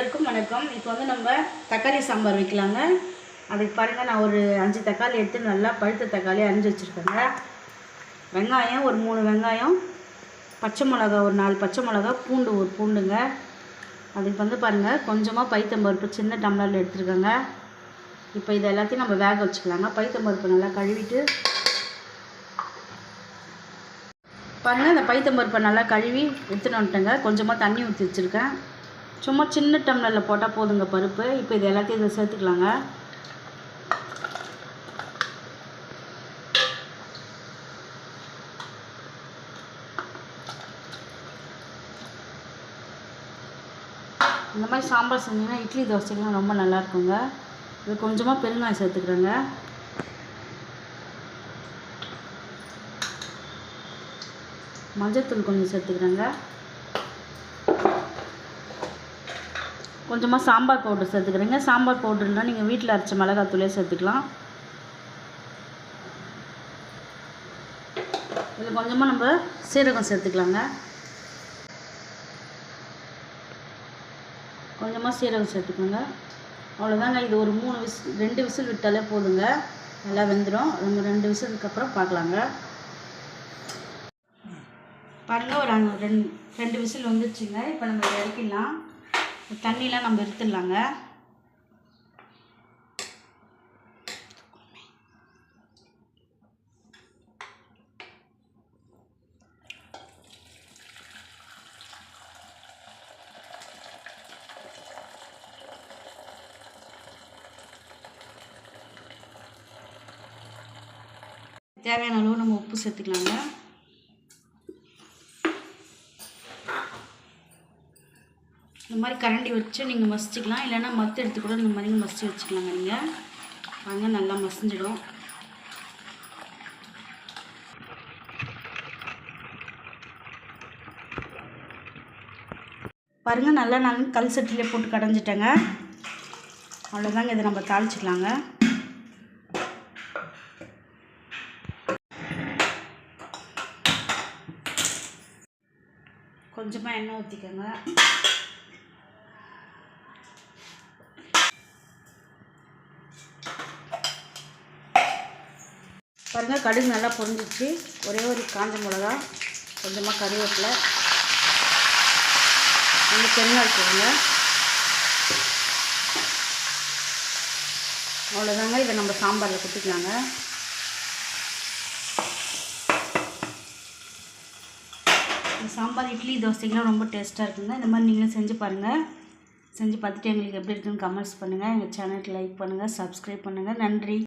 அனைவருக்கும் வணக்கம். இப்போ வந்து நம்ம தக்காளி சாம்பார் வைக்கலாங்க. அதுக்கு பாருங்கள் நான் ஒரு அஞ்சு தக்காளி எடுத்து நல்லா பழுத்த தக்காளி அரிஞ்சு வச்சுருக்கேங்க. வெங்காயம் ஒரு மூணு வெங்காயம் பச்சை மிளகா ஒரு நாலு பச்சை மிளகா பூண்டு ஒரு பூண்டுங்க. அதுக்கு வந்து பாருங்கள் கொஞ்சமாக பைத்தம்பருப்பு சின்ன டம்ளரில் எடுத்துருக்கேங்க. இப்போ இது எல்லாத்தையும் நம்ம வேக வச்சுக்கலாங்க. பைத்தம்பருப்பு நல்லா கழுவிட்டு பாருங்கள் இந்த பைத்தம்பருப்பை நல்லா கழுவி எடுத்துன்னு வந்துட்டேங்க. கொஞ்சமாக தண்ணி ஊற்றி வச்சுருக்கேன். சும்மா சின்ன டம்ளரில் போட்டால் போதுங்க பருப்பு. இப்போ இது எல்லாத்தையும் இதை சேர்த்துக்கலாங்க. இந்த மாதிரி சாம்பார் செஞ்சிங்கன்னா இட்லி தோசைக்கெலாம் ரொம்ப நல்லா இருக்குங்க. இது கொஞ்சமாக பெருங்காயம் சேர்த்துக்கிறேங்க. மஞ்சத்தூள் கொஞ்சம் சேர்த்துக்கிறேங்க. கொஞ்சமாக சாம்பார் பவுடர் சேர்த்துக்கிறேங்க. சாம்பார் பவுடர்னால் நீங்கள் வீட்டில் அரைச்ச மிளகாத்தூளே சேர்த்துக்கலாம். இதில் கொஞ்சமாக நம்ம சீரகம் சேர்த்துக்கலாங்க. கொஞ்சமாக சீரகம் சேர்த்துக்கோங்க. அவ்வளோதாங்க இது ஒரு மூணு விசில் ரெண்டு விசில் விட்டாலே போதுங்க. நல்லா வெந்துடும் நம்ம ரெண்டு விசிலுக்கு அப்புறம் பார்க்கலாங்க. பாருங்கள் ஒரு ரெண்டு ரெண்டு விசில் வந்துச்சுங்க. இப்போ நம்ம இதை இறக்கிடலாம். தண்ணிலாம் நம்ம எடுத்துடலாங்க. தேவையான அளவு நம்ம உப்பு சேர்த்துக்கலாங்க. இந்த மாதிரி கரண்டி வச்சு நீங்கள் மசிச்சுக்கலாம். இல்லைன்னா மத்து எடுத்து கூட இந்த மாதிரி மசிச்சு வச்சுக்கலாங்க நீங்கள் வாங்க நல்லா மசிஞ்சிடும். பாருங்கள் நல்லா நான் கல் சட்டிலே போட்டு கடைஞ்சிட்டேங்க. அவ்வளோதாங்க இதை நம்ம தாளிச்சிக்கலாங்க. கொஞ்சமாக எண்ணெய் ஊற்றிக்கோங்க பாருங்கள் கடுகு நல்லா பொரிஞ்சிச்சு ஒரே ஒரு காஞ்ச மிளகா கொஞ்சமாக கருவேப்பிலை. கொஞ்சம் பெருங்காய் போடுங்க. அவ்வளோதாங்க இதை நம்ம சாம்பாரில் கொட்டிக்கலாங்க இந்த சாம்பார் இட்லி தோசைக்கெலாம் ரொம்ப டேஸ்ட்டாக இருக்குங்க. இந்த மாதிரி நீங்களும் செஞ்சு பாருங்கள் செஞ்சு பார்த்துட்டு எங்களுக்கு எப்படி இருக்குன்னு கமெண்ட்ஸ் பண்ணுங்கள் எங்கள் சேனலுக்கு லைக் பண்ணுங்கள் சப்ஸ்கிரைப் பண்ணுங்கள் நன்றி.